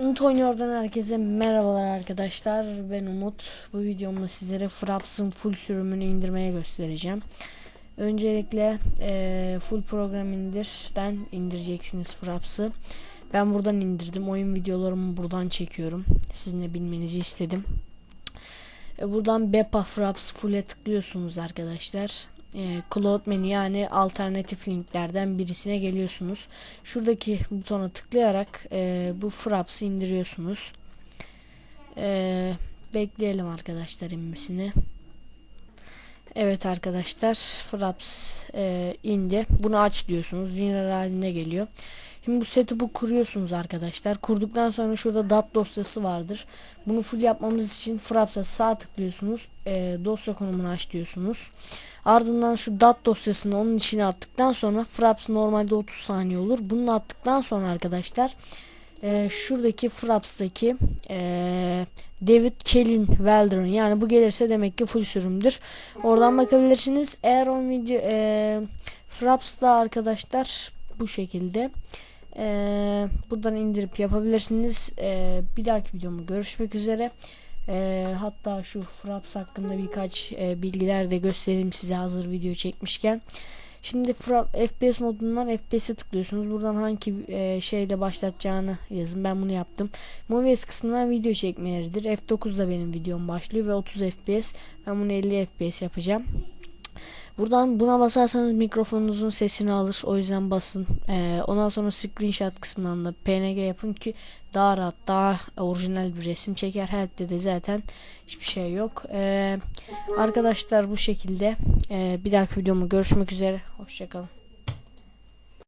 Umut Oynuyor'dan herkese merhabalar arkadaşlar. Ben Umut. Bu videomda sizlere Fraps'ın full sürümünü indirmeye göstereceğim. Öncelikle e, full program indirden indireceksiniz Fraps'ı. Ben buradan indirdim. Oyun videolarımı buradan çekiyorum. Sizin de bilmenizi istedim. E, buradan Bepa Fraps Full'e tıklıyorsunuz arkadaşlar e, Cloud menü yani alternatif linklerden birisine geliyorsunuz. Şuradaki butona tıklayarak e, bu Fraps'ı indiriyorsunuz. E, bekleyelim arkadaşlar inmesini. Evet arkadaşlar Fraps e, indi. Bunu aç diyorsunuz. Winrar haline geliyor. Şimdi bu setup'u kuruyorsunuz arkadaşlar. Kurduktan sonra şurada dat dosyası vardır. Bunu full yapmamız için Fraps'a sağ tıklıyorsunuz. E, dosya konumunu aç diyorsunuz. Ardından şu dat dosyasını onun içine attıktan sonra Fraps normalde 30 saniye olur. Bunu attıktan sonra arkadaşlar e, şuradaki Fraps'taki e, David Kellin Welder'ın yani bu gelirse demek ki full sürümdür. Oradan bakabilirsiniz. Eğer o video e, Fraps'ta arkadaşlar bu şekilde e, buradan indirip yapabilirsiniz. E, bir dahaki videomu görüşmek üzere. E, hatta şu Fraps hakkında birkaç e, bilgiler de göstereyim size hazır video çekmişken. Şimdi FPS modundan FPS'e tıklıyorsunuz. Buradan hangi e, şeyle başlatacağını yazın. Ben bunu yaptım. Movies kısmından video çekme yeridir. F9'da benim videom başlıyor ve 30 FPS. Ben bunu 50 FPS yapacağım. Buradan buna basarsanız mikrofonunuzun sesini alır. O yüzden basın. Ee, ondan sonra screenshot kısmından da PNG yapın ki daha rahat, daha orijinal bir resim çeker. Help'te de zaten hiçbir şey yok. Ee, arkadaşlar bu şekilde. Ee, bir dahaki videomu görüşmek üzere. Hoşçakalın.